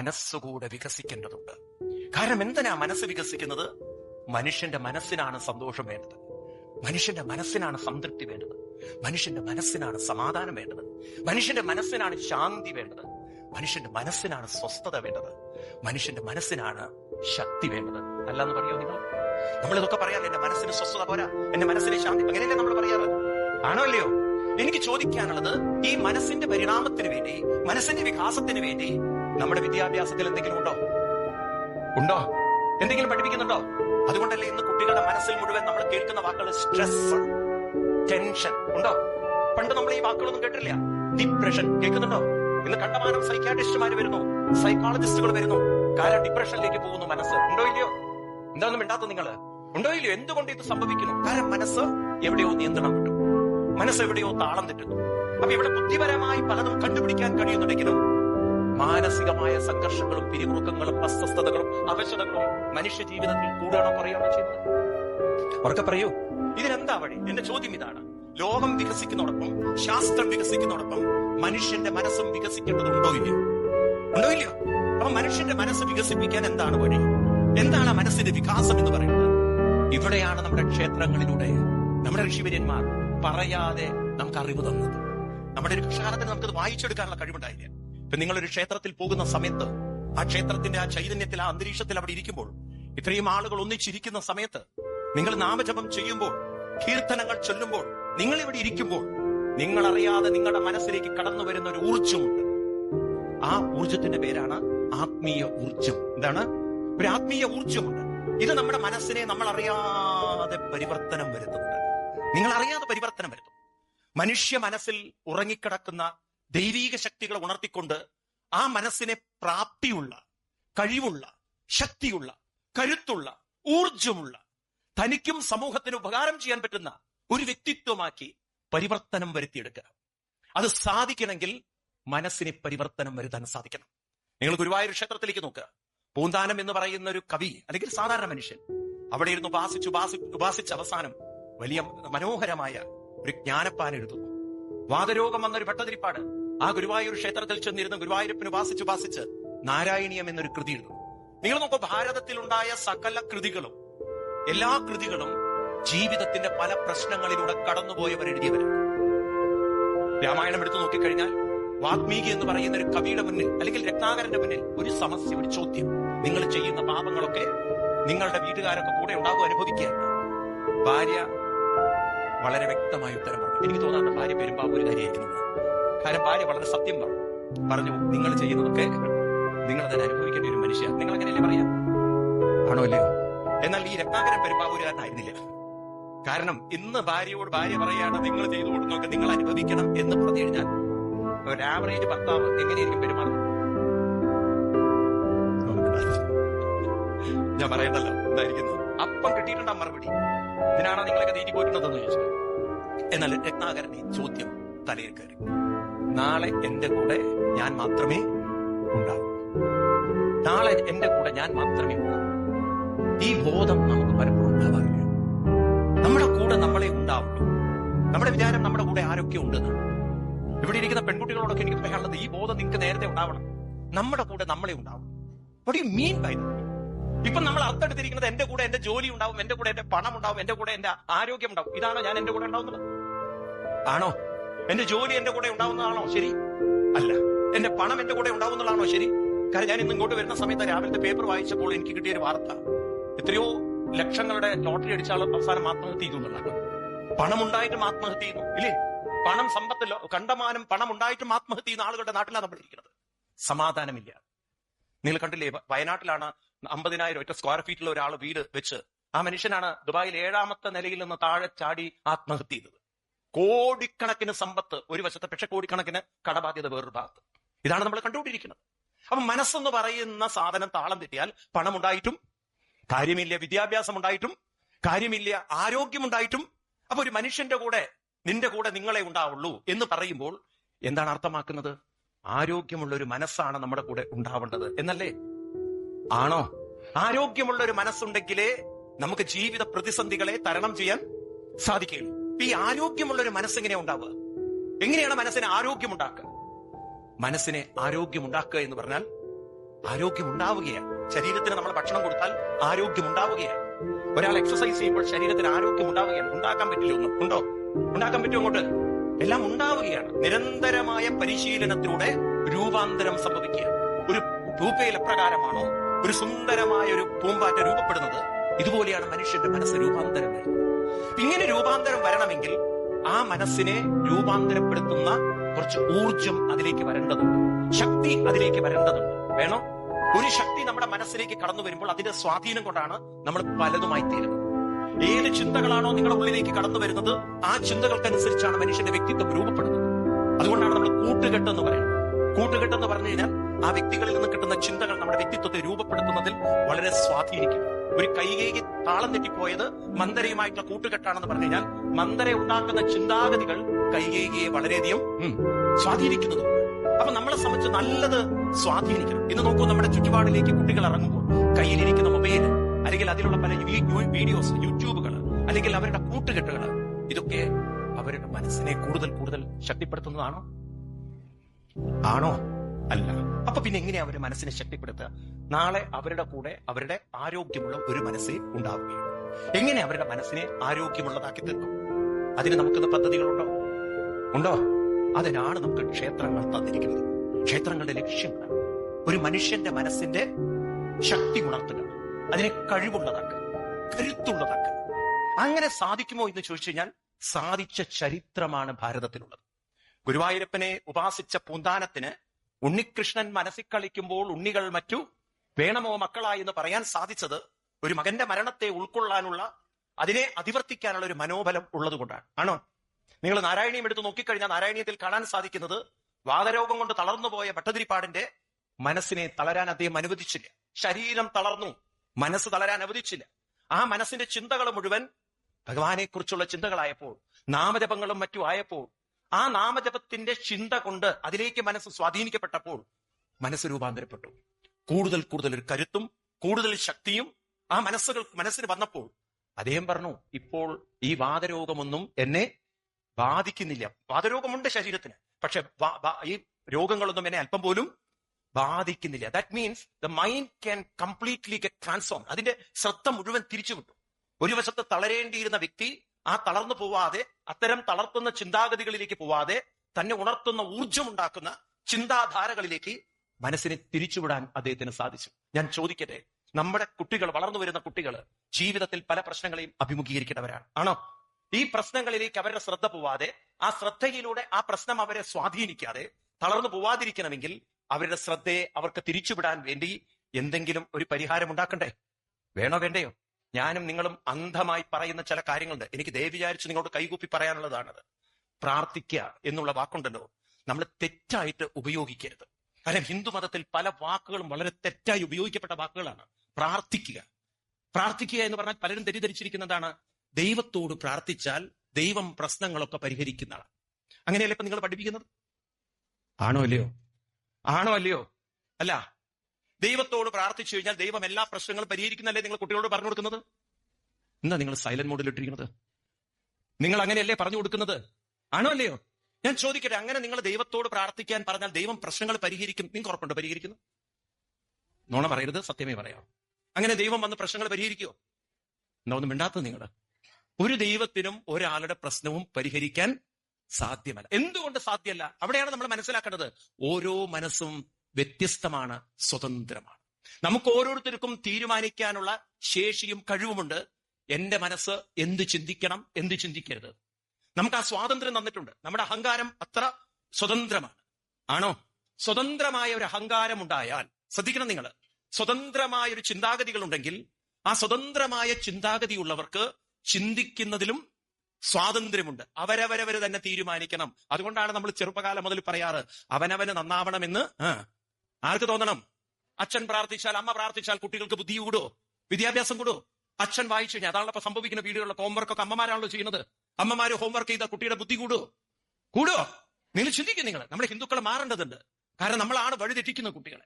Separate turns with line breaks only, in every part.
മനസ്സുകൂടെ വികസിക്കേണ്ടതുണ്ട്. കാരണം എന്തിനാ മനസ്സ് വികസിക്കുന്നത്? മനുഷ്യന്റെ മനസ്സിനാണ് സന്തോഷം വേണ്ടത്. മനുഷ്യന്റെ മനസ്സിനാണ് സംതൃപ്തി വേണ്ടത്. മനുഷ്യന്റെ മനസ്സിനാണ് സമാധാനം വേണ്ടത്. മനുഷ്യന്റെ മനസ്സിനാണ് ശാന്തി വേണ്ടത്. മനുഷ്യന്റെ മനസ്സിനാണ് സ്വസ്ഥത വേണ്ടത്. മനുഷ്യന്റെ മനസ്സിനാണ് ശക്തി വേണ്ടത്. അല്ലാന്ന് പറയോ നിങ്ങൾ? നമ്മൾ ഇതൊക്കെ പറയാറ് എന്റെ മനസ്സിന് സ്വസ്ഥത പോരാ. എന്റെ മനസ്സിന് ശാന്തി. അങ്ങനെയല്ലേ നമ്മൾ പറയാറ്? ആണോ അല്ലയോ? എനിക്ക് ചോദിക്കാനുള്ളത് ഈ മനസ്സിന്റെ പരിണാമത്തിന് വേണ്ടി മനസ്സിന്റെ വികാസത്തിന് വേണ്ടി നമ്മുടെ വിദ്യാഭ്യാസത്തിൽ എന്തെങ്കിലും ഉണ്ടോ? ഉണ്ടോ? എന്തെങ്കിലും പഠിപ്പിക്കുന്നുണ്ടോ? അതുകൊണ്ടല്ലേ ഇന്ന് കുട്ടികളുടെ മനസ്സിൽ മുഴുവൻ നമ്മൾ കേൾക്കുന്ന വാക്കുകൾ സ്ട്രെസ് ടെൻഷൻ ഉണ്ടോ? പണ്ട് നമ്മൾ ഈ വാക്കുകളൊന്നും കേട്ടില്ല ഡിപ്രഷൻ കേൾക്കുന്നുണ്ടോ? ഇന്ന് കണ്ടമാനം സൈക്യാട്രിസ്റ്റുമാർ വരുന്നു. സൈക്കോളജിസ്റ്റുകൾ വരുന്നു. കാരണം ഡിപ്രഷനിലേക്ക് പോകുന്നു മനസ്സ്. ഉണ്ടോ ഇല്ലയോ? എന്താണെന്നും മിണ്ടാത്ത നിങ്ങൾ? ഉണ്ടോ ഇല്ലയോ? എന്തുകൊണ്ട് ഇത് സംഭവിക്കുന്നു? കാരണം മനസ്സ് എവിടെയോ നിയന്ത്രണം കിട്ടും മനസ്സ് എവിടെയോ താളം തെറ്റുന്നു. അപ്പൊ ഇവിടെ ബുദ്ധിപരമായി പലതും കണ്ടുപിടിക്കാൻ കഴിയുന്നുണ്ടെങ്കിലും മാനസികമായ സംഘർഷങ്ങളും പിരിമുറുക്കങ്ങളും അസ്വസ്ഥതകളും അവശതകളും മനുഷ്യ ജീവിതത്തിൽ കൂടുകയാണോ പറയുകയാണോ ചെയ്യുന്നത്? ഉറക്കെ പറയൂ. ഇതിനെന്താ വഴി? എന്റെ ചോദ്യം ഇതാണ്. ലോകം വികസിക്കുന്നതോടൊപ്പം ശാസ്ത്രം വികസിക്കുന്നതോടൊപ്പം മനുഷ്യന്റെ മനസ്സും വികസിക്കേണ്ടതുണ്ടോ ഇല്ലയോ? ഉണ്ടോ ഇല്ലയോ? അപ്പൊ മനുഷ്യന്റെ മനസ്സ് വികസിപ്പിക്കാൻ എന്താണ് വഴി? എന്താണ് മനസ്സിന്റെ വികാസം എന്ന് പറയുന്നത്? ഇവിടെയാണ് നമ്മുടെ ക്ഷേത്രങ്ങളിലൂടെ നമ്മുടെ ഋഷിവര്യന്മാർ പറയാതെ നമുക്ക് അറിവ് തന്നത്. നമ്മുടെ ഒരു കൃഷകാലത്തിന് നമുക്കത് വായിച്ചെടുക്കാനുള്ള കഴിവുണ്ടായില്ല? നിങ്ങളൊരു ക്ഷേത്രത്തിൽ പോകുന്ന സമയത്ത് ആ ക്ഷേത്രത്തിന്റെ ആ ചൈതന്യത്തിൽ ആ അന്തരീക്ഷത്തിൽ അവിടെ ഇരിക്കുമ്പോൾ ഇത്രയും ആളുകൾ ഒന്നിച്ചിരിക്കുന്ന സമയത്ത് നിങ്ങൾ നാമജപം ചെയ്യുമ്പോൾ കീർത്തനങ്ങൾ ചൊല്ലുമ്പോൾ നിങ്ങൾ ഇവിടെ ഇരിക്കുമ്പോൾ നിങ്ങൾ അറിയാതെ നിങ്ങളുടെ മനസ്സിലേക്ക് കടന്നു വരുന്ന ഒരു ഊർജമുണ്ട് ആ ഊർജത്തിന്റെ പേരാണ് ആത്മീയ ഊർജം എന്താണ്? ഒരു ആത്മീയ ഊർജമുണ്ട് ഇത് നമ്മുടെ മനസ്സിനെ നമ്മൾ അറിയാതെ പരിവർത്തനം വരുത്തുന്നുണ്ട്. നിങ്ങൾ അറിയാതെ പരിവർത്തനം വരുത്തും. മനുഷ്യ മനസ്സിൽ ഉറങ്ങിക്കിടക്കുന്ന ദൈവീക ശക്തികളെ ഉണർത്തിക്കൊണ്ട് ആ മനസ്സിനെ പ്രാപ്തിയുള്ള കഴിവുള്ള ശക്തിയുള്ള കരുത്തുള്ള ഊർജമുള്ള തനിക്കും സമൂഹത്തിന് ഉപകാരം ചെയ്യാൻ പറ്റുന്ന ഒരു വ്യക്തിത്വമാക്കി പരിവർത്തനം വരുത്തിയെടുക്കുക. അത് സാധിക്കണമെങ്കിൽ മനസ്സിനെ പരിവർത്തനം വരുത്താൻ സാധിക്കണം. നിങ്ങൾ ഗുരുവായൂർ ക്ഷേത്രത്തിലേക്ക് നോക്കുക. പൂന്താനം എന്ന് പറയുന്ന ഒരു കവി അല്ലെങ്കിൽ സാധാരണ മനുഷ്യൻ അവിടെ ഇരുന്ന് ഉപാസിച്ച് ഉപാസി ഉപാസിച്ച് അവസാനം വലിയ മനോഹരമായ ഒരു ജ്ഞാനപ്പാൻ എഴുതുന്നു. വാതരോഗം വന്നൊരു ഭട്ടതിരിപ്പാട്. ആ ഗുരുവായൂർ ക്ഷേത്രത്തിൽ ചെന്നിരുന്ന് ഗുരുവായൂരപ്പിന് ഉപാസിച്ച് ഉപാസിച്ച് നാരായണീയം എന്നൊരു കൃതി എഴുതും നിങ്ങൾ നോക്കൂ ഭാരതത്തിലുണ്ടായ സകല കൃതികളും എല്ലാ കൃതികളും ജീവിതത്തിന്റെ പല പ്രശ്നങ്ങളിലൂടെ കടന്നുപോയവർ എഴുതിയവരാണ്. രാമായണം എടുത്തു നോക്കിക്കഴിഞ്ഞാൽ വാത്മീകി എന്ന് പറയുന്ന ഒരു കവിയുടെ മുന്നിൽ അല്ലെങ്കിൽ രത്നാകരന്റെ മുന്നിൽ ഒരു സമസ്യ ഒരു ചോദ്യം. നിങ്ങൾ ചെയ്യുന്ന പാപങ്ങളൊക്കെ നിങ്ങളുടെ വീട്ടുകാരൊക്കെ കൂടെ ഉണ്ടാകും അനുഭവിക്കുകയാണ് ഭാര്യ വളരെ വ്യക്തമായ ഉത്തരം പറഞ്ഞു. എനിക്ക് തോന്നാത്ത ഭാര്യ പെരുമ്പാവൂരുകാരിയായിരിക്കുന്നത് കാരണം ഭാര്യ വളരെ സത്യം പറഞ്ഞു. പറഞ്ഞു നിങ്ങൾ ചെയ്യുന്നതൊക്കെ നിങ്ങൾ അതിനെ അനുഭവിക്കേണ്ട ഒരു മനുഷ്യ നിങ്ങൾ അങ്ങനെയല്ലേ പറയാം? ആണോ അല്ലയോ എന്നാൽ ഈ രത്നാകരൻ പെരുമ്പാവൂരുകാരനായിരുന്നില്ല. കാരണം ഇന്ന് ഭാര്യയോട് ഭാര്യ പറയാണ് നിങ്ങൾ ചെയ്തു കൊടുക്കുന്നൊക്കെ നിങ്ങൾ അനുഭവിക്കണം എന്ന് പറഞ്ഞു കഴിഞ്ഞാൽ ഒരു ആവറേജ് ഭർത്താവ് എങ്ങനെയായിരിക്കും പെരുമാറുന്നത്? ഞാൻ പറയണ്ടല്ലോ എന്തായിരിക്കുന്നു? അപ്പം കിട്ടിയിട്ടുണ്ടാ മറുപടി? ഇതിനാണോ നിങ്ങളൊക്കെ നീതി പോയിട്ടുണ്ടെന്ന് ചോദിച്ചു എന്നാൽ രത്നാകരന്റെ ചോദ്യം തലയിൽ കയറി. നാളെ എന്റെ കൂടെ ഞാൻ മാത്രമേ ഉണ്ടാവൂ. നാളെ എന്റെ കൂടെ ഞാൻ മാത്രമേ ഉണ്ടാവൂ. ഈ ബോധം നമുക്ക് പലപ്പോഴും ഉണ്ടാവാറില്ല. നമ്മുടെ കൂടെ നമ്മളെ ഉണ്ടാവുള്ളൂ. നമ്മുടെ വിചാരം നമ്മുടെ കൂടെ ആരൊക്കെ ഉണ്ടെന്ന്. ഇവിടെ ഇരിക്കുന്ന പെൺകുട്ടികളോടൊക്കെ എനിക്ക് പറയാനുള്ളത് ഈ ബോധം നിങ്ങൾക്ക് നേരത്തെ ഉണ്ടാവണം. നമ്മുടെ കൂടെ നമ്മളെ ഉണ്ടാവും വട്ട് യു മീൻ ബൈ ഇപ്പൊ നമ്മൾ അർത്തെടുത്തിരിക്കുന്നത് എന്റെ കൂടെ എന്റെ ജോലി ഉണ്ടാവും എന്റെ കൂടെ എന്റെ പണം ഉണ്ടാവും എന്റെ കൂടെ എന്റെ ആരോഗ്യം ഉണ്ടാവും. ഇതാണോ ഞാൻ എന്റെ കൂടെ ഉണ്ടാവുന്നത്? ആണോ? എന്റെ ജോലി എന്റെ കൂടെ ഉണ്ടാവുന്നതാണോ? ശരി. അല്ല. എന്റെ പണം എന്റെ കൂടെ ഉണ്ടാവുന്നതാണോ? ശരി. കാരണം ഞാൻ ഇന്ന് ഇങ്ങോട്ട് വരുന്ന സമയത്ത് രാവിലത്തെ പേപ്പർ വായിച്ചപ്പോൾ എനിക്ക് കിട്ടിയ ഒരു വാർത്ത. എത്രയോ ലക്ഷങ്ങളുടെ ലോട്ടറി അടിച്ച ആൾ അവസാനം ആത്മഹത്യ ചെയ്തു എന്നുള്ളതാണ് പണം ഉണ്ടായിട്ടും ആത്മഹത്യ ചെയ്യുന്നു ഇല്ലേ? പണം സമ്പത്ത് കണ്ടമാനം പണം ഉണ്ടായിട്ടും ആത്മഹത്യ ചെയ്യുന്ന ആളുകളുടെ നാട്ടിലാണ് നമ്മൾ ഇരിക്കുന്നത്. സമാധാനമില്ല. നിങ്ങൾ കണ്ടില്ലേ വയനാട്ടിലാണ് അമ്പതിനായിരം ഒറ്റ സ്ക്വയർ ഫീറ്റിൽ ഒരാൾ വീട് വെച്ച് ആ മനുഷ്യനാണ് ദുബായിൽ ഏഴാമത്തെ നിലയിൽ നിന്ന് താഴെ ചാടി ആത്മഹത്യ ചെയ്തത്. കോടിക്കണക്കിന് സമ്പത്ത് ഒരു വശത്ത് പക്ഷെ കോടിക്കണക്കിന് കടബാധ്യത വേറൊരു ഭാഗത്ത്. ഇതാണ് നമ്മൾ കണ്ടുകൊണ്ടിരിക്കുന്നത്. അപ്പൊ മനസ്സെന്ന് പറയുന്ന സാധനം താളം തെറ്റിയാൽ പണം ഉണ്ടായിട്ടും കാര്യമില്ല വിദ്യാഭ്യാസം ഉണ്ടായിട്ടും കാര്യമില്ല ആരോഗ്യമുണ്ടായിട്ടും അപ്പൊ ഒരു മനുഷ്യന്റെ കൂടെ നിന്റെ കൂടെ നിങ്ങളെ ഉണ്ടാവുള്ളൂ എന്ന് പറയുമ്പോൾ എന്താണ് അർത്ഥമാക്കുന്നത്? ആരോഗ്യമുള്ള ഒരു മനസ്സാണ് നമ്മുടെ കൂടെ ഉണ്ടാവേണ്ടത് എന്നല്ലേ? ആണോ? ആരോഗ്യമുള്ള ഒരു മനസ്സുണ്ടെങ്കിലേ നമുക്ക് ജീവിത പ്രതിസന്ധികളെ തരണം ചെയ്യാൻ സാധിക്കുകയുള്ളൂ. ഈ ആരോഗ്യമുള്ള ഒരു മനസ്സെങ്ങനെ ഉണ്ടാവുക? എങ്ങനെയാണ് മനസ്സിനെ ആരോഗ്യമുണ്ടാക്കുക? മനസ്സിനെ ആരോഗ്യമുണ്ടാക്കുക എന്ന് പറഞ്ഞാൽ ആരോഗ്യമുണ്ടാവുകയാണ്. ശരീരത്തിന് നമ്മൾ ഭക്ഷണം കൊടുത്താൽ ആരോഗ്യമുണ്ടാവുകയാണ്. ഒരാൾ എക്സസൈസ് ചെയ്യുമ്പോൾ ശരീരത്തിന് ആരോഗ്യം ഉണ്ടാവുകയാണ് ഉണ്ടാക്കാൻ പറ്റില്ല ഒന്നും. ഉണ്ടോ? ഉണ്ടാക്കാൻ പറ്റുമോ അങ്ങോട്ട്? എല്ലാം ഉണ്ടാവുകയാണ്. നിരന്തരമായ പരിശീലനത്തിലൂടെ രൂപാന്തരം സംഭവിക്കുക ഒരു രൂപയിൽ എപ്രകാരമാണോ ഒരു സുന്ദരമായ ഒരു പൂമ്പാറ്റ രൂപപ്പെടുന്നത് ഇതുപോലെയാണ് മനുഷ്യന്റെ മനസ്സ് രൂപാന്തരം വരുന്നത്. ഇങ്ങനെ രൂപാന്തരം വരണമെങ്കിൽ ആ മനസ്സിനെ രൂപാന്തരപ്പെടുത്തുന്ന കുറച്ച് ഊർജം അതിലേക്ക് വരേണ്ടതുണ്ട്. ശക്തി അതിലേക്ക് വരേണ്ടതുണ്ട്. വേണോ. ഒരു ശക്തി നമ്മുടെ മനസ്സിലേക്ക് കടന്നു വരുമ്പോൾ അതിന്റെ സ്വാധീനം കൊണ്ടാണ് നമ്മൾ പലതുമായി തീരുന്നത്. ഏത് ചിന്തകളാണോ നിങ്ങളുടെ ഉള്ളിലേക്ക് കടന്നു വരുന്നത് ആ ചിന്തകൾക്കനുസരിച്ചാണ് മനുഷ്യന്റെ വ്യക്തിത്വം രൂപപ്പെടുന്നത്. അതുകൊണ്ടാണ് നമ്മൾ കൂട്ടുകെട്ട് എന്ന് പറയുന്നത്. കൂട്ടുകെട്ട് എന്ന് പറഞ്ഞു കഴിഞ്ഞാൽ ആ വ്യക്തികളിൽ നിന്ന് കിട്ടുന്ന ചിന്തകൾ നമ്മുടെ വ്യക്തിത്വത്തെ രൂപപ്പെടുത്തുന്നതിൽ വളരെ സ്വാധീനിക്കും. ഒരു കൈകേകി താളം തെറ്റിപ്പോയത് മന്ദരയുമായിട്ടുള്ള കൂട്ടുകെട്ടാണെന്ന് പറഞ്ഞു കഴിഞ്ഞാൽ മന്ദര ഉണ്ടാക്കുന്ന ചിന്താഗതികൾ കൈകേകിയെ വളരെയധികം സ്വാധീനിക്കുന്നതും അപ്പൊ നമ്മളെ സംബന്ധിച്ച് നല്ലത് സ്വാധീനിക്കണം. ഇന്ന് നോക്കൂ നമ്മുടെ ചുറ്റുപാടിലേക്ക് കുട്ടികൾ ഇറങ്ങുമ്പോൾ കയ്യിലിരിക്കുന്ന മൊബൈൽ അല്ലെങ്കിൽ അതിലുള്ള പല വീഡിയോസ് യൂട്യൂബുകൾ അല്ലെങ്കിൽ അവരുടെ കൂട്ടുകെട്ടുകൾ ഇതൊക്കെ അവരുടെ മനസ്സിനെ കൂടുതൽ കൂടുതൽ ശക്തിപ്പെടുത്തുന്നതാണോ? ആണോ? അല്ല. അപ്പൊ പിന്നെ എങ്ങനെയാ അവരുടെ മനസ്സിനെ ശക്തിപ്പെടുത്തുക? നാളെ അവരുടെ കൂടെ അവരുടെ ആരോഗ്യമുള്ള ഒരു മനസ്സേ ഉണ്ടാവുകയുള്ളൂ എങ്ങനെ അവരുടെ മനസ്സിനെ ആരോഗ്യമുള്ളതാക്കി തീർക്കും? അതിന് നമുക്കിന്ന് പദ്ധതികളുണ്ടോ? ഉണ്ടോ? അതിനാണ് നമുക്ക് ക്ഷേത്രങ്ങൾ തന്നിരിക്കുന്നത്. ക്ഷേത്രങ്ങളുടെ ലക്ഷ്യങ്ങൾ ഒരു മനുഷ്യന്റെ മനസ്സിന്റെ ശക്തി ഉണർത്തുക. അതിനെ കഴിവുള്ളതാക്കുക. കരുത്തുള്ളതാക്കുക. അങ്ങനെ സാധിക്കുമോ എന്ന് ചോദിച്ചു കഴിഞ്ഞാൽ സാധിച്ച ചരിത്രമാണ് ഭാരതത്തിലുള്ളത് ഗുരുവായൂരപ്പനെ ഉപാസിച്ച പൂന്താനത്തിന് ഉണ്ണികൃഷ്ണൻ മനസ്സിൽ കളിക്കുമ്പോൾ ഉണ്ണികൾ മറ്റു വേണമോ മക്കളായി എന്ന് പറയാൻ സാധിച്ചത് ഒരു മകന്റെ മരണത്തെ ഉൾക്കൊള്ളാനുള്ള അതിനെ അതിവർത്തിക്കാനുള്ള ഒരു മനോബലം ഉള്ളതുകൊണ്ടാണ്. ആണോ? നിങ്ങൾ നാരായണീയം എടുത്ത് നോക്കിക്കഴിഞ്ഞാൽ നാരായണീയത്തിൽ കാണാൻ സാധിക്കുന്നത് വാതരോഗം കൊണ്ട് തളർന്നുപോയ ഭട്ടതിരിപ്പാടിന്റെ മനസ്സിനെ തളരാൻ അദ്ദേഹം അനുവദിച്ചില്ല. ശരീരം തളർന്നു. മനസ്സ് തളരാൻ അനുവദിച്ചില്ല. ആ മനസ്സിന്റെ ചിന്തകൾ മുഴുവൻ ഭഗവാനെ കുറിച്ചുള്ള ചിന്തകളായപ്പോൾ നാമജപങ്ങളും മറ്റും ആയപ്പോൾ ആ നാമജപത്തിന്റെ ചിന്ത കൊണ്ട് അതിലേക്ക് മനസ്സ് സ്വാധീനിക്കപ്പെട്ടപ്പോൾ മനസ്സ് രൂപാന്തരപ്പെട്ടു. കൂടുതൽ കൂടുതൽ ഒരു കരുത്തും കൂടുതൽ ശക്തിയും ആ മനസ്സുകൾ മനസ്സിന് വന്നപ്പോൾ അദ്ദേഹം പറഞ്ഞു ഇപ്പോൾ ഈ വാദരോഗമൊന്നും എന്നെ ബാധിക്കുന്നില്ല. വാദരോഗമുണ്ട് ശരീരത്തിന് പക്ഷെ ഈ രോഗങ്ങളൊന്നും എന്നെ അല്പം പോലും ബാധിക്കുന്നില്ല. That means the mind can completely get transform അതിന്റെ ശ്രദ്ധ മുഴുവൻ തിരിച്ചു കിട്ടും ഒരു വശത്ത് തളരേണ്ടിയിരുന്ന വ്യക്തി ആ തളർന്നു പോവാതെ അത്തരം തളർത്തുന്ന ചിന്താഗതികളിലേക്ക് പോവാതെ തന്നെ ഉണർത്തുന്ന ഊർജം ഉണ്ടാക്കുന്ന ചിന്താധാരകളിലേക്ക് മനസ്സിനെ തിരിച്ചുവിടാൻ അദ്ദേഹത്തിന് സാധിച്ചു. ഞാൻ ചോദിക്കട്ടെ നമ്മുടെ കുട്ടികൾ വളർന്നു വരുന്ന കുട്ടികൾ ജീവിതത്തിൽ പല പ്രശ്നങ്ങളെയും അഭിമുഖീകരിക്കേണ്ടവരാണ് ആണോ? ഈ പ്രശ്നങ്ങളിലേക്ക് അവരുടെ ശ്രദ്ധ പോവാതെ ആ ശ്രദ്ധയിലൂടെ ആ പ്രശ്നം അവരെ സ്വാധീനിക്കാതെ തളർന്നു പോവാതിരിക്കണമെങ്കിൽ അവരുടെ ശ്രദ്ധയെ അവർക്ക് തിരിച്ചുവിടാൻ വേണ്ടി എന്തെങ്കിലും ഒരു പരിഹാരം ഉണ്ടാക്കണ്ടേ? വേണോ വേണ്ടയോ? ഞാനും നിങ്ങളും അന്ധമായി പറയുന്ന ചില കാര്യങ്ങളുണ്ട്. എനിക്ക് ദേവി വിചാരിച്ച് നിങ്ങളോട് കൈകൂപ്പി പറയാനുള്ളതാണത്. പ്രാർത്ഥിക്കുക എന്നുള്ള വാക്കുണ്ടല്ലോ. നമ്മൾ തെറ്റായിട്ട് ഉപയോഗിക്കരുത്. കാരണം ഹിന്ദു മതത്തിൽ പല വാക്കുകളും വളരെ തെറ്റായി ഉപയോഗിക്കപ്പെട്ട വാക്കുകളാണ്. പ്രാർത്ഥിക്കുക. പ്രാർത്ഥിക്കുക എന്ന് പറഞ്ഞാൽ പലരും തെറ്റിദ്ധരിച്ചിരിക്കുന്നതാണ്. ദൈവത്തോട് പ്രാർത്ഥിച്ചാൽ ദൈവം പ്രശ്നങ്ങളൊക്കെ പരിഹരിക്കുന്നതാണ്. അങ്ങനെയല്ലേ ഇപ്പൊ നിങ്ങൾ പഠിപ്പിക്കുന്നത്? ആണോ അല്ലയോ ആണോ അല്ലയോ? അല്ല ദൈവത്തോട് പ്രാർത്ഥിച്ചു കഴിഞ്ഞാൽ ദൈവം എല്ലാ പ്രശ്നങ്ങളും പരിഹരിക്കുന്നല്ലേ നിങ്ങൾ കുട്ടികളോട് പറഞ്ഞു കൊടുക്കുന്നത്? എന്താ നിങ്ങൾ സൈലന്റ് മോഡിൽ ഇട്ടിരിക്കുന്നത്? നിങ്ങൾ അങ്ങനെയല്ലേ പറഞ്ഞു കൊടുക്കുന്നത്? ആണോ അല്ലയോ? ഞാൻ ചോദിക്കട്ടെ അങ്ങനെ നിങ്ങൾ ദൈവത്തോട് പ്രാർത്ഥിക്കാൻ പറഞ്ഞാൽ ദൈവം പ്രശ്നങ്ങൾ പരിഹരിക്കും. നിങ്ങൾക്ക് ഉറപ്പുണ്ടോ പരിഹരിക്കുന്നു? നോണ പറയരുത് സത്യമേ പറയാം. അങ്ങനെ ദൈവം വന്ന് പ്രശ്നങ്ങൾ പരിഹരിക്കുമോ എന്നാ ഒന്നും മിണ്ടാത്തത് നിങ്ങൾ ഒരു ദൈവത്തിനും ഒരാളുടെ പ്രശ്നവും പരിഹരിക്കാൻ സാധ്യമല്ല. എന്തുകൊണ്ട് സാധ്യമല്ല? അവിടെയാണ് നമ്മൾ മനസ്സിലാക്കേണ്ടത്. ഓരോ മനസ്സും വ്യത്യസ്തമാണ് സ്വതന്ത്രമാണ്. നമുക്ക് ഓരോരുത്തർക്കും തീരുമാനിക്കാനുള്ള ശേഷിയും കഴിവുമുണ്ട്. എന്റെ മനസ്സ് എന്ത് ചിന്തിക്കണം എന്ത് ചിന്തിക്കരുത്? നമുക്ക് ആ സ്വാതന്ത്ര്യം തന്നിട്ടുണ്ട്. നമ്മുടെ അഹങ്കാരം അത്ര സ്വതന്ത്രമാണ്. ആണോ? സ്വതന്ത്രമായ ഒരു അഹങ്കാരം ഉണ്ടായാൽ ശ്രദ്ധിക്കണം നിങ്ങൾ സ്വതന്ത്രമായ ഒരു ചിന്താഗതികൾ ഉണ്ടെങ്കിൽ ആ സ്വതന്ത്രമായ ചിന്താഗതിയുള്ളവർക്ക് ചിന്തിക്കുന്നതിലും സ്വാതന്ത്ര്യമുണ്ട്. അവരവരവര് തന്നെ തീരുമാനിക്കണം. അതുകൊണ്ടാണ് നമ്മൾ ചെറുപ്പകാലം മുതൽ പറയാറ് അവനവന് നന്നാവണമെന്ന് ആർക്ക് തോന്നണം? അച്ഛൻ പ്രാർത്ഥിച്ചാൽ അമ്മ പ്രാർത്ഥിച്ചാൽ കുട്ടികൾക്ക് ബുദ്ധി കൂടുവോ? വിദ്യാഭ്യാസം കൂടുമോ അച്ഛൻ വായിച്ചു കഴിഞ്ഞാൽ അതാണല്ലോ ഇപ്പൊ സംഭവിക്കുന്ന വീടുകളിലൊക്കെ ഹോംവർക്ക് ഒക്കെ അമ്മമാരാണല്ലോ ചെയ്യുന്നത്. അമ്മമാര് ഹോംവർക്ക് ചെയ്ത കുട്ടിയുടെ ബുദ്ധി കൂടുവോ? കൂടുവോ? നിങ്ങൾ ചിന്തിക്കും നിങ്ങൾ. നമ്മുടെ ഹിന്ദുക്കൾ മാറേണ്ടതുണ്ട്. കാരണം നമ്മളാണ് വഴിതെറ്റിക്കുന്ന കുട്ടികളെ.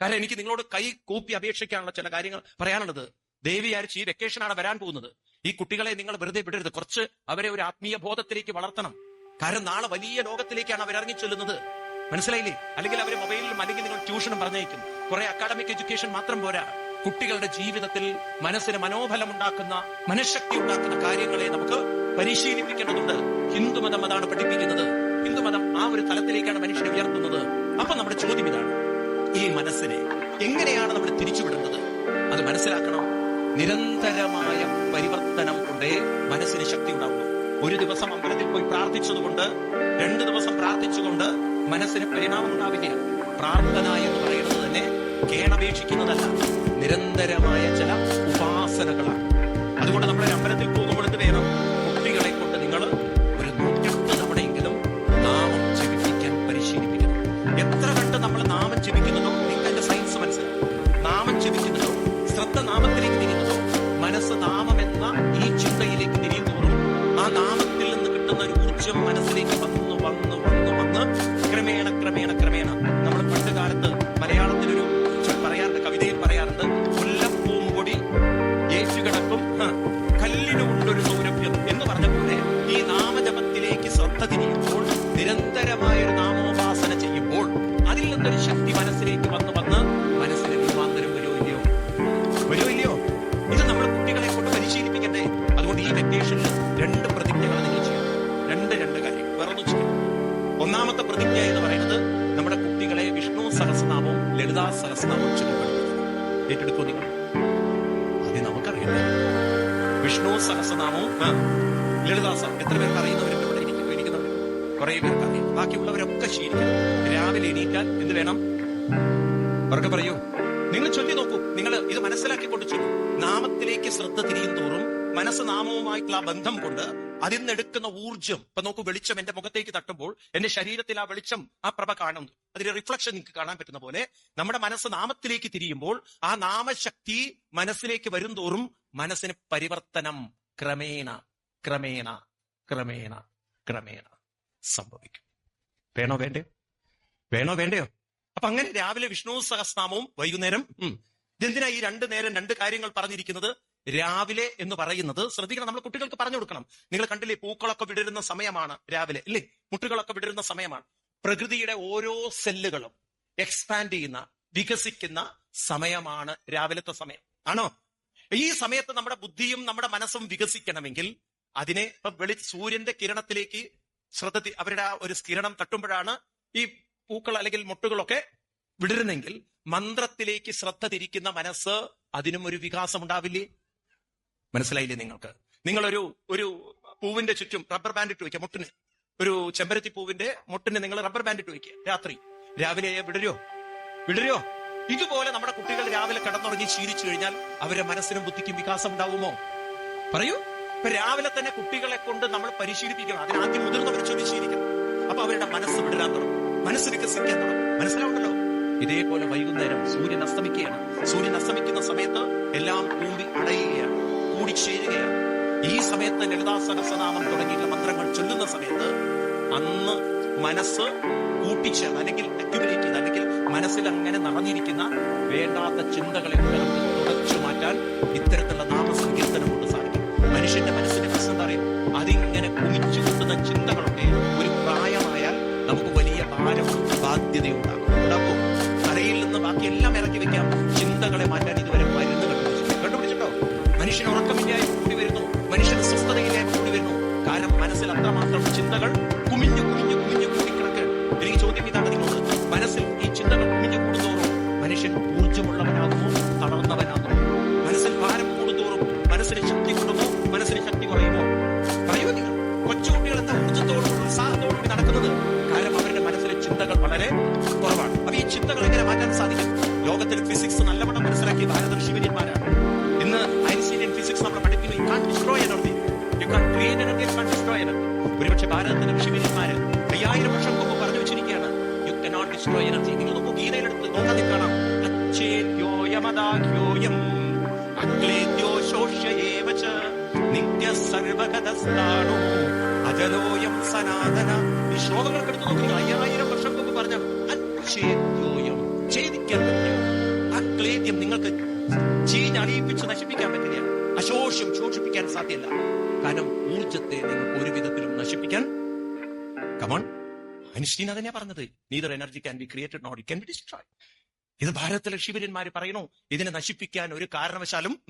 കാരണം എനിക്ക് നിങ്ങളോട് കൈ കൂപ്പി അപേക്ഷിക്കാനുള്ള ചില കാര്യങ്ങൾ പറയാനുള്ളത്. ദേവിയാരിച്ച് ഈ വെക്കേഷനാണ് വരാൻ പോകുന്നത്. ഈ കുട്ടികളെ നിങ്ങൾ വെറുതെ വിടരുത്. കുറച്ച് അവരെ ഒരു ആത്മീയ ബോധത്തിലേക്ക് വളർത്തണം. കാരണം നാളെ വലിയ ലോകത്തിലേക്കാണ് അവർ ഇറങ്ങിച്ചെല്ലുന്നത് മനസ്സിലായില്ലേ? അല്ലെങ്കിൽ അവർ മൊബൈലിലും അല്ലെങ്കിൽ നിങ്ങൾ ട്യൂഷനും പറഞ്ഞയക്കും. കുറെ അക്കാഡമിക് എഡ്യൂക്കേഷൻ മാത്രം പോരാ. കുട്ടികളുടെ ജീവിതത്തിൽ മനസ്സിന് മനോബലം ഉണ്ടാക്കുന്ന മനഃശക്തി ഉണ്ടാക്കുന്ന കാര്യങ്ങളെ നമുക്ക് പരിശീലിപ്പിക്കേണ്ടതുണ്ട്. ഹിന്ദുമതം അതാണ് പഠിപ്പിക്കുന്നത്. ഹിന്ദുമതം ആ ഒരു തലത്തിലേക്കാണ് മനുഷ്യനെ ഉയർത്തുന്നത്. അപ്പൊ നമ്മുടെ ചോദ്യം ഇതാണ്. ഈ മനസ്സിനെ എങ്ങനെയാണ് നമ്മൾ തിരിച്ചുവിടുന്നത് അത് മനസ്സിലാക്കണം. നിരന്തരമായ പരിവർത്തനം കൊണ്ടേ മനസ്സിന് ശക്തി ഉണ്ടാവുള്ളൂ ഒരു ദിവസം അമ്പലത്തിൽ പോയി പ്രാർത്ഥിച്ചതുകൊണ്ട് രണ്ടു ദിവസം പ്രാർത്ഥിച്ചുകൊണ്ട് മനസ്സിന് പരിണാമം ഉണ്ടാവില്ല പ്രാർത്ഥന എന്ന് പറയുന്നത് തന്നെ കേണപേക്ഷിക്കുന്നതല്ല നിരന്തരമായ ചില ഉപാസനകളാണ്. അതുകൊണ്ട് നമ്മുടെ അമ്പലത്തിൽ പോകുമ്പോഴത്തെ വേണം കുട്ടികളെ കൊണ്ട് നിങ്ങൾ ഒരു നൂറ്റെട്ട് തവണയെങ്കിലും നാമം ജപിപ്പിക്കാൻ പരിശീലിപ്പിക്കണം. എത്ര കണ്ട് നമ്മൾ നാമം ജപിക്കുന്നതോ നിങ്ങളുടെ സയൻസ് മനസ്സിലാവും. നാമം ജപിക്കുന്നതോ ശ്രദ്ധ നാമത്തിലേക്ക് തിരിയുന്നതോ മനസ്സ് നാമം എന്ന ഈ ചിന്തയിലേക്ക് തിരിയുന്നതോറും ആ നാമത്തിൽ നിന്ന് കിട്ടുന്ന ഒരു ഊർജം മനസ്സിലേക്ക് അറിയാം ബാക്കിയുള്ളവരൊക്കെ ശീലിക്കണം രാവിലെ എണീക്കാൻ എന്ത് വേണം? അവർക്ക് പറയൂ. നിങ്ങൾ ചൊല്ലി നോക്കൂ. നിങ്ങൾ ഇത് മനസ്സിലാക്കിക്കൊണ്ട് ചൊല്ലൂ. നാമത്തിലേക്ക് ശ്രദ്ധ തിരിയും തോറും മനസ്സ് നാമവുമായിട്ടുള്ള ആ ബന്ധം കൊണ്ട് അതിൽ നിന്നെടുക്കുന്ന ഊർജം ഇപ്പൊ നോക്കൂ വെളിച്ചം എന്റെ മുഖത്തേക്ക് തട്ടുമ്പോൾ എന്റെ ശരീരത്തിൽ ആ വെളിച്ചം ആ പ്രഭ കാണുന്നു. അതിന്റെ റിഫ്ലക്ഷൻ നിങ്ങൾക്ക് കാണാൻ പറ്റുന്ന പോലെ നമ്മുടെ മനസ്സ് നാമത്തിലേക്ക് തിരിയുമ്പോൾ ആ നാമശക്തി മനസ്സിലേക്ക് വരും തോറും മനസ്സിന് പരിവർത്തനം ക്രമേണ ക്രമേണ ക്രമേണ ക്രമേണ. സംഭവിക്കും. വേണോ വേണ്ടയോ? വേണോ വേണ്ടയോ? അപ്പൊ അങ്ങനെ രാവിലെ വിഷ്ണു സഹസ്നാമവും വൈകുന്നേരം. ഇതെന്തിനാ ഈ രണ്ട് നേരം രണ്ട് കാര്യങ്ങൾ പറഞ്ഞിരിക്കുന്നത്? രാവിലെ എന്ന് പറയുന്നത് ശ്രദ്ധിക്കണം നമ്മൾ കുട്ടികൾക്ക് പറഞ്ഞു കൊടുക്കണം. നിങ്ങൾ കണ്ടില്ലേ പൂക്കളൊക്കെ വിടരുന്ന സമയമാണ് രാവിലെ ഇല്ലേ? മുട്ടുകളൊക്കെ വിടരുന്ന സമയമാണ്. പ്രകൃതിയുടെ ഓരോ സെല്ലുകളും എക്സ്പാൻഡ് ചെയ്യുന്ന വികസിക്കുന്ന സമയമാണ് രാവിലത്തെ സമയം. ആണോ? ഈ സമയത്ത് നമ്മുടെ ബുദ്ധിയും നമ്മുടെ മനസ്സും വികസിക്കണമെങ്കിൽ അതിനെ ഇപ്പൊ വെളി സൂര്യന്റെ കിരണത്തിലേക്ക് ശ്രദ്ധ അവരുടെ ആ ഒരു സ്കിരണം തട്ടുമ്പോഴാണ് ഈ പൂക്കൾ അല്ലെങ്കിൽ മുട്ടുകളൊക്കെ വിടരുന്നെങ്കിൽ മന്ത്രത്തിലേക്ക് ശ്രദ്ധ തിരിക്കുന്ന മനസ്സ് അതിനും ഒരു വികാസം ഉണ്ടാവില്ലേ? മനസ്സിലായില്ലേ നിങ്ങൾക്ക്? നിങ്ങളൊരു ഒരു പൂവിന്റെ ചുറ്റും റബ്ബർ ബാൻഡ് ഇട്ട് വയ്ക്കുക മുട്ടിന്. ഒരു ചെമ്പരത്തി പൂവിന്റെ മുട്ടിന് നിങ്ങൾ റബ്ബർ ബാൻഡ് ഇട്ട് വയ്ക്കുക രാത്രി. രാവിലെ വിടരോ വിടരോ ഇതുപോലെ നമ്മുടെ കുട്ടികൾ രാവിലെ കിടന്നുറങ്ങി ശീലിച്ചു കഴിഞ്ഞാൽ അവരുടെ മനസ്സിനും ബുദ്ധിക്കും വികാസം ഉണ്ടാവുമോ? പറയൂ. രാവിലെ തന്നെ കുട്ടികളെ കൊണ്ട് നമ്മൾ പരിശീലിപ്പിക്കണം. അതിനാദ്യം മുതിർന്നവർ ചോദിച്ചിരിക്കണം അപ്പൊ അവരുടെ മനസ്സ് വിടരാൻ തുടങ്ങും. മനസ്സ് വികസിക്കാൻ തുടങ്ങും. മനസ്സിലാവുണ്ടല്ലോ ഇതേപോലെ വൈകുന്നേരം സൂര്യൻ അസ്തമിക്കുകയാണ്. സൂര്യൻ അസ്തമിക്കുന്ന സമയത്ത് എല്ലാം കൂടി അടയുകയാണ് കൂടി ചേരുകയാണ്. ഈ സമയത്ത് ലളിതാ സഹസ്രനാമം തുടങ്ങിയിട്ടുള്ള മന്ത്രങ്ങൾ ചൊല്ലുന്ന സമയത്ത് അന്ന് മനസ്സ് കൂട്ടിച്ചേർന്ന് അല്ലെങ്കിൽ അക്യുമുലേറ്റ് ചെയ്ത് അല്ലെങ്കിൽ മനസ്സിൽ അങ്ങനെ നിറഞ്ഞിരിക്കുന്ന വേണ്ടാത്ത ചിന്തകളെ നമുക്ക് തുടച്ചു മാറ്റാൻ ഇത്തരത്തിലുള്ള നാമസങ്കീർത്തനം കൊണ്ട് മനുഷ്യന്റെ മനസ്സിന്റെ പ്രശ്നം എന്താ പറയുക അതിങ്ങനെ കുമിച്ചു കൂട്ടുന്ന ചിന്തകളൊക്കെ സർവഗതസ്ഥാണു അജലോയം വർഷം അക്ലേദ്യം നിങ്ങൾക്ക് നശിപ്പിക്കാൻ പറ്റില്ല. അശോഷം കാരണം നിങ്ങൾക്ക് നശിപ്പിക്കാൻ പറഞ്ഞത്. Energy be created not be ഇത് ഭാരതത്തിലെ ശിവരന്മാര് പറയണു. ഇതിനെ നശിപ്പിക്കാൻ ഒരു കാരണവശാലും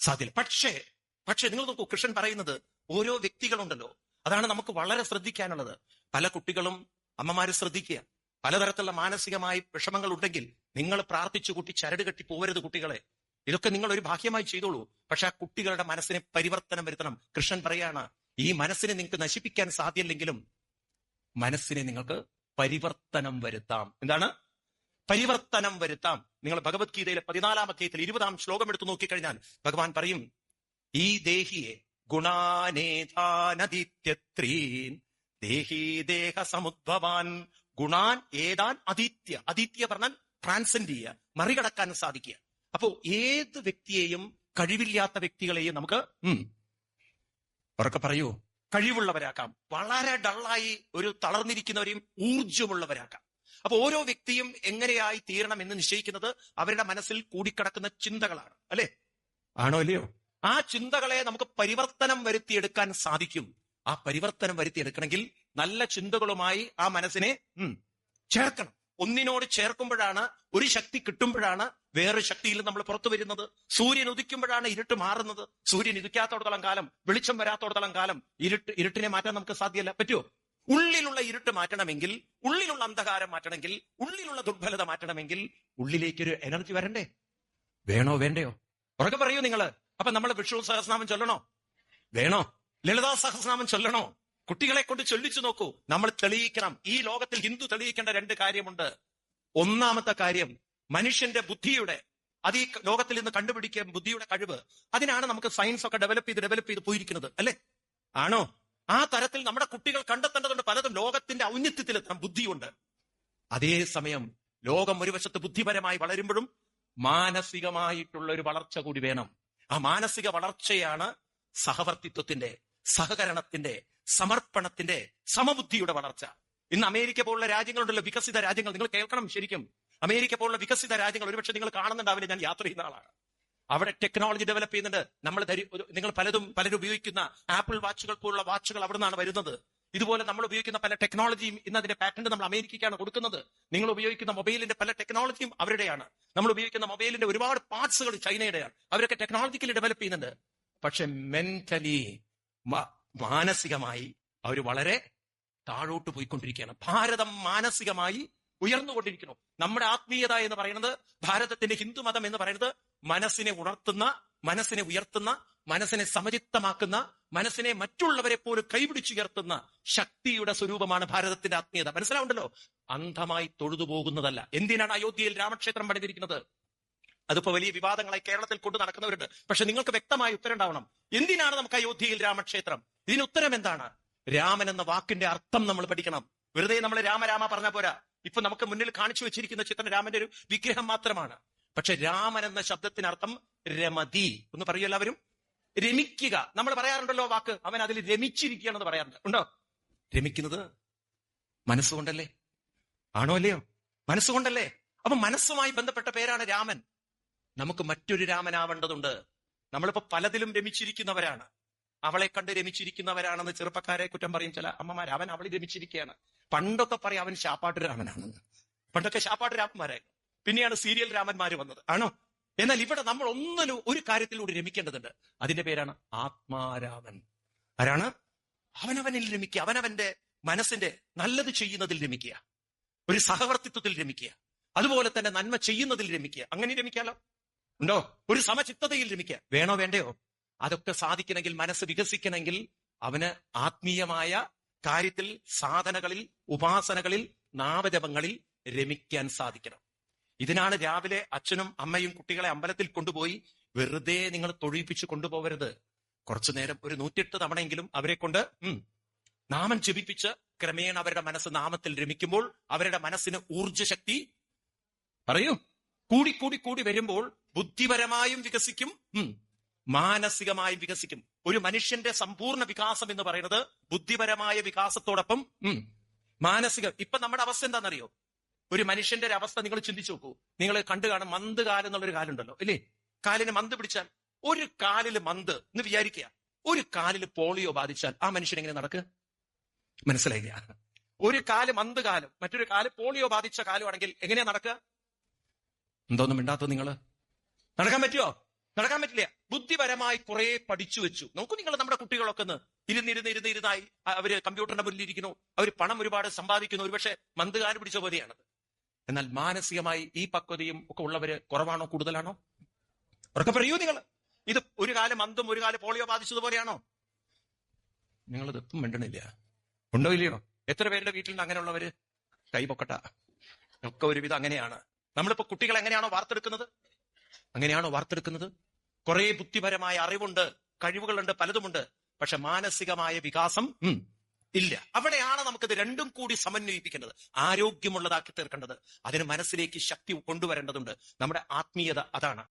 സാധ്യല്ല. പക്ഷേ പക്ഷേ നിങ്ങൾ നോക്കൂ കൃഷ്ണൻ പറയുന്നത് ഓരോ വ്യക്തികളുണ്ടല്ലോ. അതാണ് നമുക്ക് വളരെ ശ്രദ്ധിക്കാനുള്ളത്. പല കുട്ടികളും അമ്മമാര് ശ്രദ്ധിക്കുക. പലതരത്തിലുള്ള മാനസികമായ വിഷമങ്ങൾ ഉണ്ടെങ്കിൽ നിങ്ങൾ പ്രാർത്ഥിച്ചു കുട്ടി ചരട് കെട്ടി പോവരുത് കുട്ടികളെ. ഇതൊക്കെ നിങ്ങൾ ഒരു ഭാഗ്യമായി ചെയ്തോളൂ. പക്ഷെ ആ കുട്ടികളുടെ മനസ്സിനെ പരിവർത്തനം വരുത്തണം. കൃഷ്ണൻ പറയാണ് ഈ മനസ്സിനെ നിങ്ങൾക്ക് നശിപ്പിക്കാൻ സാധ്യമില്ലെങ്കിലും മനസ്സിനെ നിങ്ങൾക്ക് പരിവർത്തനം വരുത്താം. എന്താണ്? പരിവർത്തനം വരുത്താം. നിങ്ങൾ ഭഗവത്ഗീതയിലെ പതിനാലാം അധ്യായത്തിൽ ഇരുപതാം ശ്ലോകം എടുത്തു നോക്കിക്കഴിഞ്ഞാൽ ഭഗവാൻ പറയും ഈ ദേഹിയെ ഗുണാനേതാനദിത്യത്രീൻ ദേഹി ദേഹ സമുദ്ഭവാൻ ഗുണാൻ ഏതാൻ അതിത്യ അതിത്യ പറഞ്ഞാൽ ട്രാൻസെൻഡ് ചെയ്യുക മറികടക്കാൻ സാധിക്കുക. അപ്പോ ഏത് വ്യക്തിയെയും കഴിവില്ലാത്ത വ്യക്തികളെയും നമുക്ക് ഉറക്കെ പറയൂ കഴിവുള്ളവരാക്കാം. വളരെ ഡള്ളായി ഒരു തളർന്നിരിക്കുന്നവരെയും ഊർജമുള്ളവരാക്കാം അപ്പൊ ഓരോ വ്യക്തിയും എങ്ങനെയായി തീരണം എന്ന് നിശ്ചയിക്കുന്നത് അവരുടെ മനസ്സിൽ കൂടിക്കിടക്കുന്ന ചിന്തകളാണ്. അല്ലെ? ആണോ അല്ലയോ ആ ചിന്തകളെ നമുക്ക് പരിവർത്തനം വരുത്തിയെടുക്കാൻ സാധിക്കും. ആ പരിവർത്തനം വരുത്തിയെടുക്കണമെങ്കിൽ നല്ല ചിന്തകളുമായി ആ മനസ്സിനെ ചേർക്കണം. ഒന്നിനോട് ചേർക്കുമ്പോഴാണ് ഒരു ശക്തി കിട്ടുമ്പോഴാണ് വേറെ ശക്തിയിൽ നമ്മൾ പുറത്തു വരുന്നത്. സൂര്യൻ ഉദിക്കുമ്പോഴാണ് ഇരുട്ട് മാറുന്നത്. സൂര്യൻ ഉദിക്കാത്തോടത്തോളം കാലം വെളിച്ചം വരാത്തോടത്തോളം കാലം ഇരുട്ട് ഇരുട്ടിനെ മാറ്റാൻ നമുക്ക് സാധ്യല്ല പറ്റുമോ ഉള്ളിലുള്ള ഇരുട്ട് മാറ്റണമെങ്കിൽ ഉള്ളിലുള്ള അന്ധകാരം മാറ്റണമെങ്കിൽ ഉള്ളിലുള്ള ദുർബലത മാറ്റണമെങ്കിൽ ഉള്ളിലേക്കൊരു എനർജി വരണ്ടേ? വേണോ വേണ്ടയോ? ഉറക്കെ പറയൂ നിങ്ങൾ. അപ്പൊ നമ്മൾ വിഷ്ണു സഹസ്രനാമം ചൊല്ലണോ? വേണോ? ലളിതാ സഹസ്രനാമം ചൊല്ലണോ? കുട്ടികളെ കൊണ്ട് ചൊല്ലിച്ചു നോക്കൂ. നമ്മൾ തെളിയിക്കണം. ഈ ലോകത്തിൽ ഹിന്ദു തെളിയിക്കേണ്ട രണ്ട് കാര്യമുണ്ട്. ഒന്നാമത്തെ കാര്യം മനുഷ്യന്റെ ബുദ്ധിയുടെ അത് ഈ ലോകത്തിൽ നിന്ന് കണ്ടുപിടിക്കാൻ ബുദ്ധിയുടെ കഴിവ്. അതിനാണ് നമുക്ക് സയൻസ് ഒക്കെ ഡെവലപ്പ് ചെയ്ത് ഡെവലപ്പ് ചെയ്ത് പോയിരിക്കുന്നത് അല്ലേ? ആണോ? ആ തരത്തിൽ നമ്മുടെ കുട്ടികൾ കണ്ടെത്തേണ്ടതുണ്ട്. പലതും ലോകത്തിന്റെ ഔന്നത്യത്തിലെത്താൻ ബുദ്ധിയുണ്ട്. അതേസമയം ലോകം ഒരു വശത്ത് ബുദ്ധിപരമായി വളരുമ്പോഴും മാനസികമായിട്ടുള്ള ഒരു വളർച്ച കൂടി വേണം. ആ മാനസിക വളർച്ചയാണ് സഹവർത്തിത്വത്തിന്റെ സഹകരണത്തിന്റെ സമർപ്പണത്തിന്റെ സമബുദ്ധിയുടെ വളർച്ച. ഇന്ന് അമേരിക്ക പോലുള്ള രാജ്യങ്ങളുണ്ടല്ലോ വികസിത രാജ്യങ്ങൾ. നിങ്ങൾ കേൾക്കണം ശരിക്കും. അമേരിക്ക പോലുള്ള വികസിത രാജ്യങ്ങൾ ഒരുപക്ഷെ നിങ്ങൾ കാണുന്നുണ്ടാവില്ല. ഞാൻ യാത്ര ചെയ്യുന്ന ആളാണ്. അവിടെ ടെക്നോളജി ഡെവലപ്പ് ചെയ്യുന്നുണ്ട്. നമ്മൾ നിങ്ങൾ പലതും പലരും ഉപയോഗിക്കുന്ന ആപ്പിൾ വാച്ചുകൾ പോലുള്ള വാച്ചുകൾ അവിടെ നിന്നാണ് വരുന്നത്. ഇതുപോലെ നമ്മൾ ഉപയോഗിക്കുന്ന പല ടെക്നോളജിയും ഇന്ന് അതിന്റെ പാറ്റന്റ് നമ്മൾ അമേരിക്കയ്ക്കാണ് കൊടുക്കുന്നത്. നിങ്ങൾ ഉപയോഗിക്കുന്ന മൊബൈലിന്റെ പല ടെക്നോളജിയും അവരുടെയാണ്. നമ്മൾ ഉപയോഗിക്കുന്ന മൊബൈലിന്റെ ഒരുപാട് പാർട്സുകൾ ചൈനയുടെയാണ്. അവരൊക്കെ ടെക്നോളജിക്കലി ഡെവലപ്പ് ചെയ്യുന്നുണ്ട്. പക്ഷെ മെന്റലി മാനസികമായി അവർ വളരെ താഴോട്ട് പോയിക്കൊണ്ടിരിക്കുകയാണ്. ഭാരതം മാനസികമായി ഉയർന്നുകൊണ്ടിരിക്കുന്നു. നമ്മുടെ ആത്മീയത എന്ന് പറയുന്നത് ഭാരതത്തിന്റെ ഹിന്ദു മതം എന്ന് പറയുന്നത് മനസ്സിനെ ഉണർത്തുന്ന മനസ്സിനെ ഉയർത്തുന്ന മനസ്സിനെ സമചിത്തമാക്കുന്ന മനസ്സിനെ മറ്റുള്ളവരെ പോലും കൈപിടിച്ചുയർത്തുന്ന ശക്തിയുടെ സ്വരൂപമാണ് ഭാരതത്തിന്റെ ആത്മീയത. മനസ്സിലാവുണ്ടല്ലോ? അന്ധമായി തൊഴുതു പോകുന്നതല്ല. എന്തിനാണ് അയോധ്യയിൽ രാമക്ഷേത്രം പണിതിരിക്കുന്നത്? അതിപ്പോ വലിയ വിവാദങ്ങളായി കേരളത്തിൽ കൊണ്ടു നടക്കുന്നവരുണ്ട്. പക്ഷെ നിങ്ങൾക്ക് വ്യക്തമായ ഉത്തരം ഉണ്ടാവണം എന്തിനാണ് നമുക്ക് അയോധ്യയിൽ രാമക്ഷേത്രം? ഇതിന് ഉത്തരം എന്താണ്? രാമൻ എന്ന വാക്കിന്റെ അർത്ഥം നമ്മൾ പഠിക്കണം. വെറുതെ നമ്മൾ രാമരാമ പറഞ്ഞ പോരാ. ഇപ്പൊ നമുക്ക് മുന്നിൽ കാണിച്ചു വെച്ചിരിക്കുന്ന ചിത്രം രാമന്റെ ഒരു വിഗ്രഹം മാത്രമാണ്. പക്ഷെ രാമൻ എന്ന ശബ്ദത്തിനർത്ഥം രമതി. ഒന്ന് പറയൂ എല്ലാവരും. രമിക്കുക. നമ്മൾ പറയാറുണ്ടല്ലോ വാക്ക് അവൻ അതിൽ രമിച്ചിരിക്കുകയാണെന്ന് പറയാറുണ്ട്. ഉണ്ടോ? രമിക്കുന്നത് മനസ്സുകൊണ്ടല്ലേ? ആണോ അല്ലയോ? മനസ്സുകൊണ്ടല്ലേ? അപ്പൊ മനസ്സുമായി ബന്ധപ്പെട്ട പേരാണ് രാമൻ. നമുക്ക് മറ്റൊരു രാമനാവേണ്ടതുണ്ട്. നമ്മളിപ്പോ പലതിലും രമിച്ചിരിക്കുന്നവരാണ്. അവളെ കണ്ട് രമിച്ചിരിക്കുന്നവരാണെന്ന് ചെറുപ്പക്കാരെ കുറ്റം പറയും ചില അമ്മമാർ അവൻ അവളെ രമിച്ചിരിക്കുകയാണ്. പണ്ടൊക്കെ പറയും അവൻ ശാപ്പാട്ട് രാമനാണെന്ന്. പണ്ടൊക്കെ ശാപ്പാട്ട് രാമന്മാരെ പിന്നെയാണ് സീരിയൽ രാമന്മാര് വന്നത്. ആണോ? എന്നാൽ ഇവിടെ നമ്മൾ ഒന്നിനും ഒരു കാര്യത്തിലൂടെ രമിക്കേണ്ടതുണ്ട്. അതിന്റെ പേരാണ് ആത്മാരാമൻ ആരാണ്? അവനവനിൽ രമിക്കുക. അവനവന്റെ മനസ്സിന്റെ നല്ലത് ചെയ്യുന്നതിൽ രമിക്കുക. ഒരു സഹവർത്തിത്വത്തിൽ രമിക്കുക. അതുപോലെ തന്നെ നന്മ ചെയ്യുന്നതിൽ രമിക്കുക. അങ്ങനെ രമിക്കാലോ? ഉണ്ടോ? ഒരു സമചിത്തതയിൽ രമിക്കുക. വേണോ വേണ്ടയോ? അതൊക്കെ സാധിക്കണമെങ്കിൽ മനസ്സ് വികസിക്കണമെങ്കിൽ അവന് ആത്മീയമായ കാര്യത്തിൽ സാധനകളിൽ ഉപാസനകളിൽ നാമജപങ്ങളിൽ രമിക്കാൻ സാധിക്കണം. ഇതിനാണ് രാവിലെ അച്ഛനും അമ്മയും കുട്ടികളെ അമ്പലത്തിൽ കൊണ്ടുപോയി വെറുതെ നിങ്ങൾ തൊഴിപ്പിച്ച് കൊണ്ടുപോകരുത്. കുറച്ചു നേരം ഒരു നൂറ്റെട്ട് തവണയെങ്കിലും അവരെ കൊണ്ട് നാമം ജപിപ്പിച്ച് ക്രമേണ അവരുടെ മനസ്സ് നാമത്തിൽ രമിക്കുമ്പോൾ അവരുടെ മനസ്സിന് ഊർജശക്തി പറയൂ. കൂടി കൂടി കൂടി വരുമ്പോൾ ബുദ്ധിപരമായും വികസിക്കും മാനസികമായും വികസിക്കും. ഒരു മനുഷ്യന്റെ സമ്പൂർണ വികാസം എന്ന് പറയുന്നത് ബുദ്ധിപരമായ വികാസത്തോടൊപ്പം മാനസിക ഇപ്പൊ നമ്മുടെ അവസ്ഥ എന്താണെന്നറിയോ? ഒരു മനുഷ്യന്റെ ഒരു അവസ്ഥ നിങ്ങൾ ചിന്തിച്ചു നോക്കൂ. നിങ്ങൾ കണ്ടു കാണും മന്ത് കാലം എന്നുള്ളൊരു കാലുണ്ടല്ലോ ഇല്ലേ? കാലിന് മന്ത് പിടിച്ചാൽ ഒരു കാലിൽ മന്ത് എന്ന് വിചാരിക്കുക. ഒരു കാലിൽ പോളിയോ ബാധിച്ചാൽ ആ മനുഷ്യൻ എങ്ങനെ നടക്കുക മനസ്സിലായില്ല? ഒരു കാൽ മന്ത് കാലം മറ്റൊരു കാൽ പോളിയോ ബാധിച്ച കാലമാണെങ്കിൽ എങ്ങനെയാ നടക്കുക? എന്തോന്നും ഇണ്ടാത്തോ നിങ്ങൾ? നടക്കാൻ പറ്റുമോ നടക്കാൻ പറ്റില്ല. ബുദ്ധിപരമായി കുറെ പഠിച്ചു വെച്ചു. നോക്കൂ നിങ്ങൾ നമ്മുടെ കുട്ടികളൊക്കെ ഒന്ന് ഇരുന്നിരുന്ന് ഇരുന്ന് ഇരുന്നായി അവർ കമ്പ്യൂട്ടറിന്റെ മുന്നിൽ ഇരിക്കുന്നു അവർ പണം ഒരുപാട് സമ്പാദിക്കുന്നു. ഒരുപക്ഷെ മന്ത് കാൽ പിടിച്ച പോലെയാണത്. എന്നാൽ മാനസികമായി ഈ പക്വതയും ഒക്കെ ഉള്ളവര് കുറവാണോ കൂടുതലാണോ? ഉറക്കെ പറയൂ നിങ്ങൾ ഇത് ഒരു കാലം അന്തും ഒരു കാലം പോളിയോ ബാധിച്ചതുപോലെയാണോ നിങ്ങൾ ഇപ്പം മിണ്ടണില്ല. ഉണ്ടോ ഇല്ലയോ? എത്ര പേരുടെ വീട്ടിൽ അങ്ങനെയുള്ളവര് കൈപൊക്കട്ട ഒക്കെ ഒരുവിധം അങ്ങനെയാണ്. നമ്മളിപ്പോ കുട്ടികൾ എങ്ങനെയാണോ വാർത്തെടുക്കുന്നത്? അങ്ങനെയാണോ വാർത്തെടുക്കുന്നത്? കുറെ ബുദ്ധിപരമായ അറിവുണ്ട് കഴിവുകളുണ്ട് പലതുമുണ്ട്. പക്ഷെ മാനസികമായ വികാസം ഇല്ല. അവിടെയാണ് നമുക്കിത് രണ്ടും കൂടി സമന്വയിപ്പിക്കേണ്ടത്. ആരോഗ്യമുള്ളതാക്കി തീർക്കേണ്ടത്. അതിന് മനസ്സിലേക്ക് ശക്തി കൊണ്ടുവരേണ്ടതുണ്ട്. നമ്മുടെ ആത്മീയത അതാണ്.